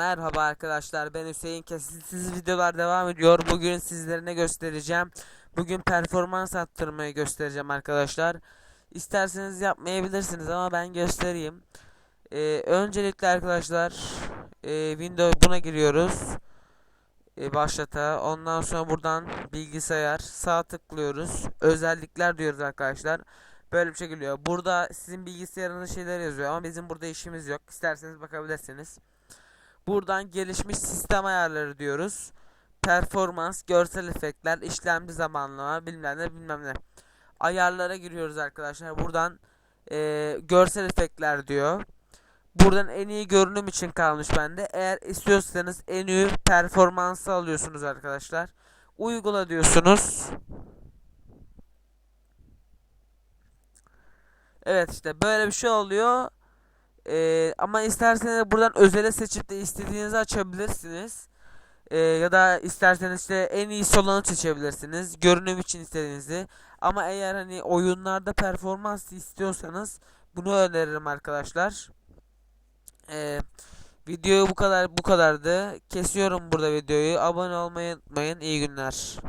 Merhaba arkadaşlar ben Hüseyin kesintisiz videolar devam ediyor. Bugün sizlere ne göstereceğim? Bugün performans arttırmayı göstereceğim arkadaşlar. İsterseniz yapmayabilirsiniz ama ben göstereyim. Ee, öncelikle arkadaşlar e, Windows buna giriyoruz. E, başlata. Ondan sonra buradan bilgisayar sağ tıklıyoruz. Özellikler diyoruz arkadaşlar. Böyle bir şey geliyor. Burada sizin bilgisayarınız şeyler yazıyor ama bizim burada işimiz yok. İsterseniz bakabilirsiniz. Buradan gelişmiş sistem ayarları diyoruz. Performans, görsel efektler, işlemci zamanlama, bilmem ne bilmem ne. Ayarlara giriyoruz arkadaşlar. Buradan e, görsel efektler diyor. Buradan en iyi görünüm için kalmış bende. Eğer istiyorsanız en iyi performansı alıyorsunuz arkadaşlar. Uygula diyorsunuz. Evet işte böyle bir şey oluyor. Ee, ama isterseniz buradan özele seçip de istediğinizi açabilirsiniz. Ee, ya da isterseniz işte en iyi olanı seçebilirsiniz. Görünüm için istediğinizi. Ama eğer hani oyunlarda performans istiyorsanız bunu öneririm arkadaşlar. Ee, video bu kadar bu kadardı. Kesiyorum burada videoyu. Abone olmayı unutmayın. İyi günler.